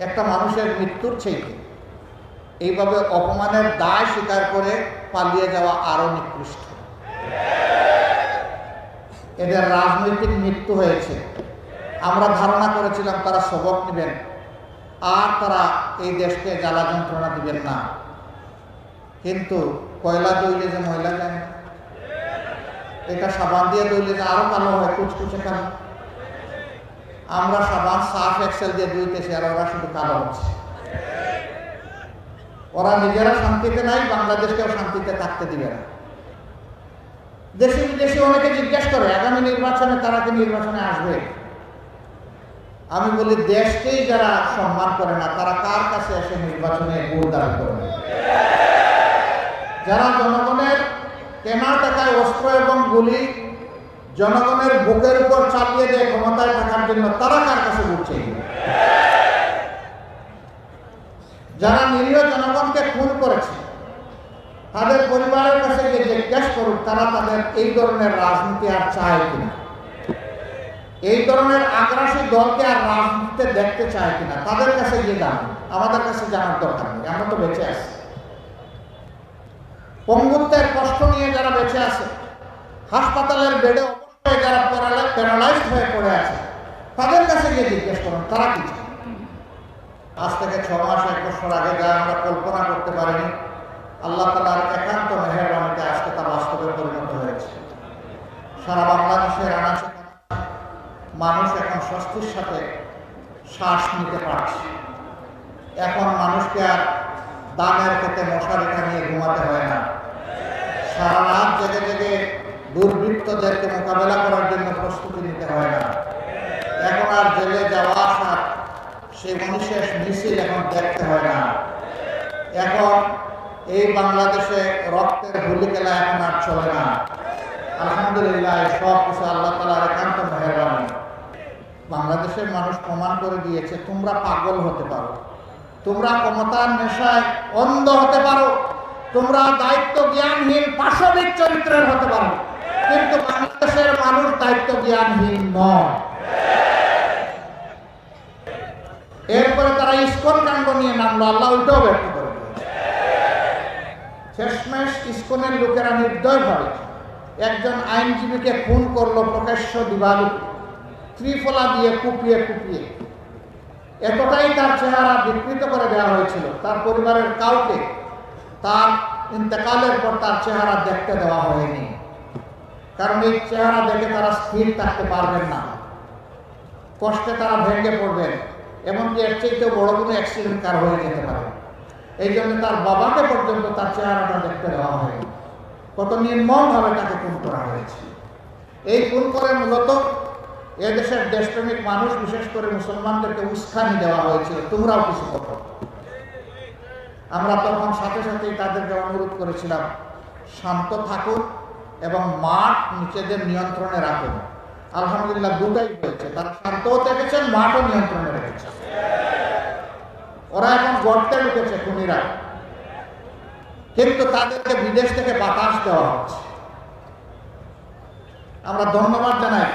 একটা মানুষের মৃত্যুর চাইতে এইভাবে অপমানের দায় স্বীকার করে পালিয়ে যাওয়া আরও নিকৃষ্ট। এদের রাজনৈতিক মৃত্যু হয়েছে। আমরা ধারণা করেছিলাম তারা সবক নেবেন। আর তারা এই দেশকে জ্বালা যন্ত্রণা দিবেন না। কিন্তু কয়লা দইলে যে ময়লা যায় এটা সাবান দিয়ে দইলে যে আরও কালো হয়, কুচকুচে কালো আমরা সাবান সাফ এক্সেল দিয়ে ধুইতেছি আর ওরা শুধু কালো হচ্ছে। ওরা নিজেরা শান্তিতে নাই, বাংলাদেশকেও শান্তিতে থাকতে দিবে না। দেশে বিদেশে অনেকে জিজ্ঞেস করে, আগামী নির্বাচনে তারা কি নির্বাচনে আসবে? আমি বলি, দেশকেই যারা সম্মান করে না, তারা কার কাছে এসে নির্বাচনে ভোট দাবি করবে? যারা জনগণের কেনা টাকায় অস্ত্র এবং গুলি জনগণের বুকের উপর চাপিয়ে দেয় ক্ষমতায় থাকার জন্য তারা কার কাছে চাইবে? যারা নিরীহ জনগণকে খুন করেছে, তাদের পরিবারের কাছে গিয়ে জিজ্ঞেস করুক, তারা তাদের এই ধরনের রাজনীতি আর চায় কিনা? এই ধরনের আগ্রাসী দলকে আর রাজনীতিতে দেখতে চায় কিনা? তাদের কাছে গিয়ে জানুন আমাদের কাছে জানার দরকার নেই। আমরা তো বেঁচে আছি। পঙ্গুত্বের কষ্ট নিয়ে যারা বেঁচে আছে, হাসপাতালের বেডে অবশ্যই যারা প্যারালাইজড হয়ে পড়ে আছে, তাদের কাছে গিয়ে জিজ্ঞেস করুন, তারা কি আজ থেকে ছ মাস, এক বছর আগে যা আমরা কল্পনা করতে পারিনি, আল্লাহ তালার একান্ত মেহরবানিতে আজকে তা বাস্তবে পরিণত হয়েছে। সারা বাংলাদেশের আনাচে মানুষ এখন স্বস্তির সাথে শ্বাস নিতে পারছে। এখন মানুষকে আর দামের ক্ষেত্রে মশারিটা নিয়ে ঘুমাতে হয় না। সারা রাত জেগে জেগে দুর্বৃত্তদেরকে মোকাবেলা করার জন্য প্রস্তুতি নিতে হয় না। এখন আর জেলে যাওয়া আসার সেই মানুষের মিছিল এখন দেখতে হয় না। এখন এই বাংলাদেশে রক্তের হোলি খেলা এখন আর চলে না। আলহামদুলিল্লাহ সব কিছু আল্লাহ তালার একান্ত মেহরবানি। বাংলাদেশের মানুষ প্রমাণ করে দিয়েছে, তোমরা পাগল হতে পারো। তোমরা ক্ষমতার নেশায় অন্ধ হতে পারো। তোমরা দায়িত্ব জ্ঞানহীন পাশবিক চরিত্রের হতে পারো। কিন্তু বাংলাদেশের মানুষ দায়িত্ব জ্ঞানহীন নয়। এরপরে তারা ইস্কন কাণ্ড নিয়ে নামলো। আল্লাহ উল্টাও ব্যক্ত করে শেষমেশ ইস্কনের লোকেরা নির্দয় ভাবে একজন আইনজীবীকে খুন করল প্রকাশ্য দিবালু। ত্রিফলা দিয়ে কুপিয়ে কুপিয়ে। এতটাই তার চেহারা বিকৃত করে দেওয়া হয়েছিল। তার পরিবারের কাউকে তার ইন্তেকালের পর তার চেহারা দেখতে দেওয়া হয়নি। কারণ এই চেহারা দেখে তারা স্থির থাকতে পারবেন না। কষ্টে তারা ভেঙে পড়বেন। এমনকি এর চাইতে বড় কোনো অ্যাক্সিডেন্ট কার হয়ে যেতে পারে। এই জন্য তার বাবাকে পর্যন্ত তার চেহারাটা দেখতে দেওয়া হয়নি। কত নির্মমভাবে তাকে খুন করা হয়েছে। এই খুন করে মূলত এদেশের দেশপ্রেমিক মানুষ, বিশেষ করে মুসলমানদেরকে উস্কানি দেওয়া হয়েছে। তোমরাও কিছু করো। আমরা তখন সাথে সাথেই তাদেরকে অনুরোধ করেছিলাম, শান্ত থাকুন। এবং মাঠ নিজেদের নিয়ন্ত্রণে রাখুন। আলহামদুলিল্লাহ দুটাই হয়েছে। তারা শান্তও থেকেছেন মাঠও নিয়ন্ত্রণে রেখেছে। ওরা এখন গর্তে ঢুকেছে খুনিরা। কিন্তু তাদেরকে বিদেশ থেকে বাতাস দেওয়া হচ্ছে। আমরা ধন্যবাদ জানাই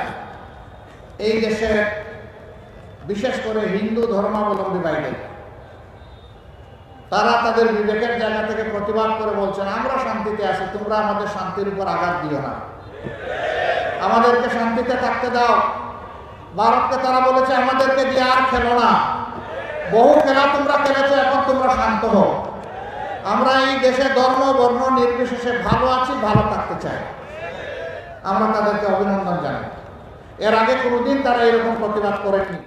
এই দেশের, বিশেষ করে হিন্দু ধর্মাবলম্বী বাইরে তারা তাদের বিবেকের জায়গা থেকে প্রতিবাদ করে বলছেন আমরা শান্তিতে আছি, তোমরা আমাদের শান্তির উপর আঘাত দিও না। আমাদেরকে শান্তিতে থাকতে দাও। ভারতকে তারা বলেছে, আমাদেরকে দিয়ে আর খেলো না। বহু খেলা তোমরা খেলেছো, এখন তোমরা শান্ত হও। আমরা এই দেশে ধর্ম, বর্ণ, নির্বিশেষে ভালো আছি, ভালো থাকতে চাই। আমরা তাদেরকে অভিনন্দন জানাই। এর আগে কোনোদিন তারা এরকম প্রতিবাদ করেনি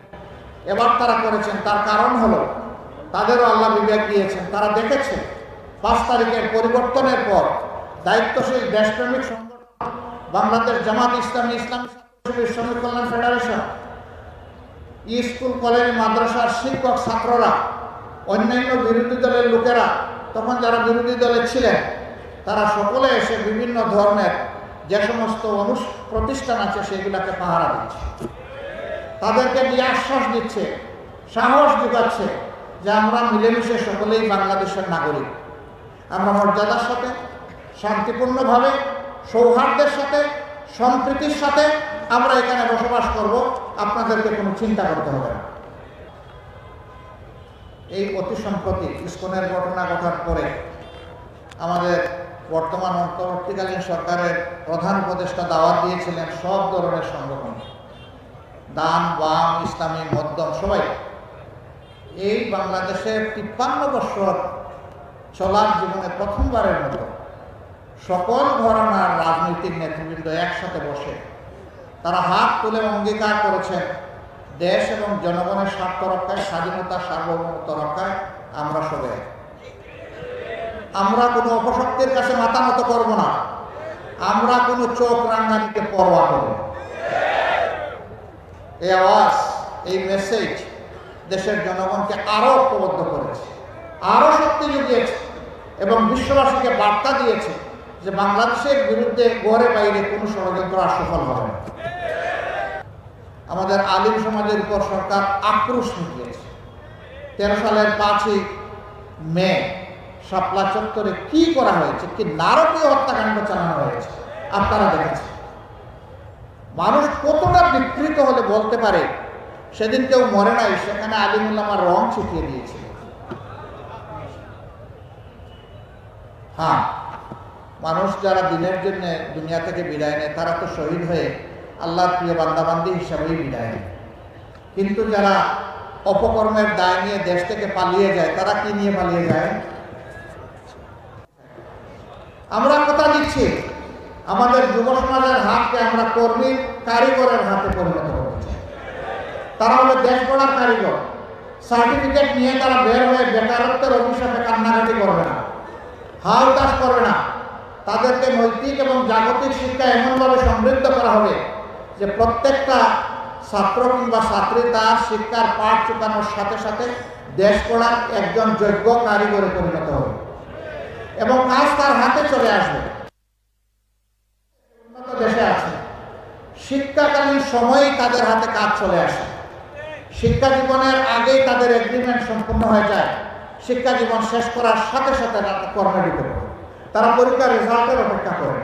এবার তারা করেছেন, তার কারণ হলো তাদেরও আল্লাহ বিবেক দিয়েছেন। তারা দেখেছে, পাঁচ তারিখের পরিবর্তনের পর দায়িত্বশীল দেশপ্রেমিক সংগঠন বাংলাদেশ জামাত ইসলামী ইসলামী শ্রমিক কল্যাণ ফেডারেশন, স্কুল, কলেজ, মাদ্রাসার শিক্ষক ছাত্ররা, অন্যান্য বিরোধী দলের লোকেরা, তখন যারা বিরোধী দলে ছিলেন, তারা সকলে এসে বিভিন্ন ধরনের যে সমস্ত অনুষ, প্রতিষ্ঠান আছে সেগুলোকে পাহারা দিচ্ছে। তাদেরকে দিয়ে আশ্বাস দিচ্ছে, সাহস যোগাচ্ছে। যে আমরা মিলেমিশে সকলেই বাংলাদেশের নাগরিক। আমরা মর্যাদার সাথে, শান্তিপূর্ণভাবে, সৌহার্দ্যের সাথে, সম্প্রীতির সাথে আমরা এখানে বসবাস করব, আপনাদেরকে কোনো চিন্তা করতে হবে না। এই অতি সম্প্রতি ইস্কনের ঘটনা ঘটার পরে আমাদের বর্তমান অন্তর্বর্তীকালীন সরকারের প্রধান উপদেষ্টা দাওয়াত দিয়েছিলেন সব ধরনের সংগঠন। দান বাম ইসলামী, মধ্যম, সবাই। এই বাংলাদেশের তিপ্পান্ন বছর চলার জীবনে প্রথমবারের মতো সকল ঘরানার রাজনৈতিক নেতৃবৃন্দ একসাথে বসে তারা হাত তুলে অঙ্গীকার করেছেন, দেশ এবং জনগণের স্বার্থ রক্ষায় স্বাধীনতা সার্বভৌমত্ব রক্ষায় আমরা সবাই আমরা কোনো অপশক্তির কাছে মাথা নত করব না আমরা কোনো চোখ রাঙ্গানিকে পরোয়া করব। এই আওয়াজ, এই মেসেজ দেশের জনগণকে আরও ঐক্যবদ্ধ করেছে আরও শক্তি জুগিয়েছে এবং বিশ্ববাসীকে বার্তা দিয়েছে যে বাংলাদেশের বিরুদ্ধে গড়ে বাইরে কোনো ষড়যন্ত্র আর সফল হবে না। আমাদের আলিম সমাজের উপর সরকার আক্রোশ নিয়েছে তেরো সালের পাঁচই মে শাপলা চত্বরে কি করা হয়েছে, কি নারকীয় হত্যাকাণ্ড চালানো হয়েছে, আপনারা দেখেছেন। মানুষ কতটা বিকৃত হলে বলতে পারে সেদিন কেউ মরে নাই, সেখানে আলিমুল্লামার রং ছিটিয়ে দিয়েছিল। হ্যাঁ মানুষ যারা দিনের জন্য দুনিয়া থেকে বিদায় নেয়, তারা তো শহীদ হয়ে আল্লাহর প্রিয় বান্দাবান্দি হিসাবেই বিদায় নেয়। কিন্তু যারা অপকর্মের দায় নিয়ে দেশ থেকে পালিয়ে যায়, তারা কি নিয়ে পালিয়ে যায়? আমরা কথা দিচ্ছি, আমাদের যুব সমাজের হাতকে আমরা কর্মী কারিগরের হাতে পরিণত তারা হলো দেশ গড়ার কারিগর। সার্টিফিকেট নিয়ে তারা বের হয়ে বেকারত্বের অভিশাপে কান্নাকাটি করবে না, হাল চাষ করবে না। তাদেরকে নৈতিক এবং জাগতিক শিক্ষা এমনভাবে সমৃদ্ধ করা হবে যে প্রত্যেকটা ছাত্র কিংবা ছাত্রী তার শিক্ষার পাঠ চুকানোর সাথে সাথে দেশ গড়ার একজন যোগ্য কারিগরে পরিণত হবে এবং কাজ তার হাতে চলে আসবে। উন্নত দেশে আছে। শিক্ষাকালীন সময়েই তাদের হাতে কাজ চলে আসে। শিক্ষা জীবনের আগেই তাদের এগ্রিমেন্ট সম্পূর্ণ হয়ে যায় শিক্ষা জীবন শেষ করার সাথে সাথে তারা কর্মে ঢুকে পড়ে। তারা পরীক্ষার রেজাল্টের অপেক্ষা করে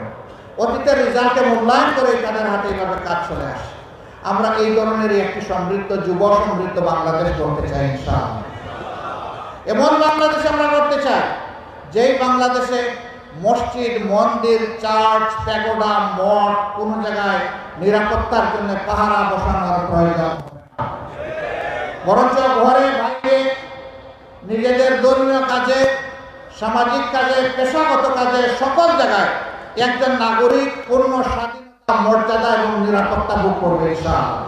অতীতের রেজাল্টে মূল্যায়ন করে তাদের হাতে এইভাবে কাজ চলে আসে আমরা এই ধরনেরই একটি সমৃদ্ধ, যুব সমৃদ্ধ বাংলাদেশ গড়তে চাই এমন বাংলাদেশ আমরা করতে চাই, যেই বাংলাদেশে মসজিদ, মন্দির, চার্চ, প্যাগোডা, মঠ কোনো জায়গায় নিরাপত্তার জন্য পাহারা বসানোর প্রয়োজন। বরঞ্চ ঘরে বাইরে নিজেদের ধর্মীয় কাজে, সামাজিক কাজে, পেশাগত কাজে, সকল জায়গায় একজন নাগরিক পূর্ণ স্বাধীনতা, মর্যাদা এবং নিরাপত্তা ভোগ করবে, ইনশাআল্লাহ।